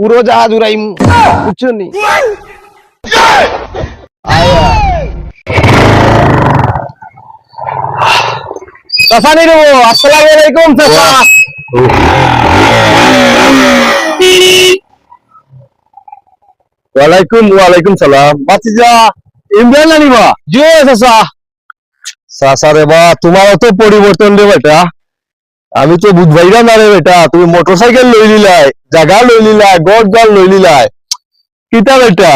পুরো জাহাজ উড়াইম। বুঝছ নি? চাচা নি রো আসসালামু আলাইকুম চাচা। ওয়ালাইকুম ওয়ালাইকুম সালাম। বাতিজা ইমরান আনিবা জি চাচা। সাসা রে বা তোমারও তো পরিবর্তন রে বেটা। আমি তো বুঝবাইরা না রে বেটা তুমি মোটরসাইকেল লই লিলাই জায়গা লই লিলাই গড় জল লই লিলাই কিতা বেটা?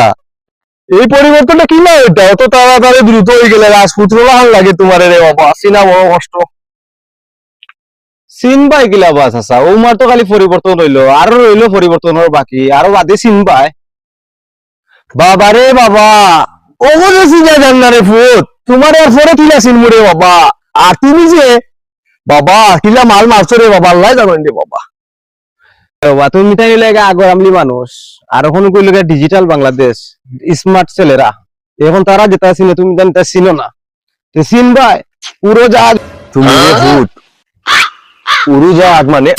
এই পরিবর্তনটা কি না এটা অত তাড়াতাড়ি দ্রুত হয়ে গেলে রাজপুত্র লাহান লাগে তোমার রে বাবা। সিনা বড় কষ্ট। চিন পাই কিলা বা চাচা ও মার তো খালি পরিবর্তন রইল আরও রইল পরিবর্তনের বাকি আরও বাদে চিন পায়। বাবা রে বাবা ওগুলো সিনা জান না রে ফুট তোমার এরপরে কিলা সিনমুরে বাবা? আর তুমি যে বাবা, কিলা মাল মারছো রে বাবা আল্লাহ জানেন রে বাবা। তুমি লাগে আগর আমলি মানুষ। আর এখন ডিজিটাল বাংলাদেশ স্মার্ট ছেলেরা। এখন তারা যেটা ছিল তুমি ছিল না। তো চিন ভাই পুরো জাহাজ। তুমি রে ভূত উড়োজাহাজ মানে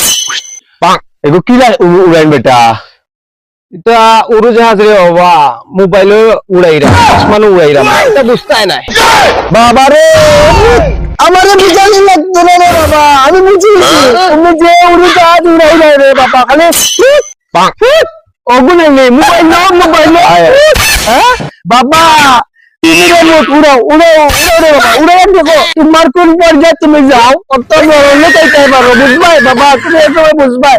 এগো উ- উড়াইন বেটা? এটা উড়োজাহাজ রে বাবা মোবাইলে উড়াইরা উড়াইরা এটা বুঝতাই নাই। বাবা রে আমারে বুঝালি লাগতো না বাবা আমি বুঝি তুমি যে উড়োজাহাজ উড়াইলা রে বাবা। খালি ওগুলো নেই মোবাইল নাও মোবাইল হ্যাঁ? বাবা তুমি রে মুখ উড়াও উড়াও উড়াও রে বাবা উড়াও দেখো তোমার কোন পর্যায়ে তুমি যাও? কত বড় লোক পারো বুঝবাই বাবা তুমি এসব বুঝবাই।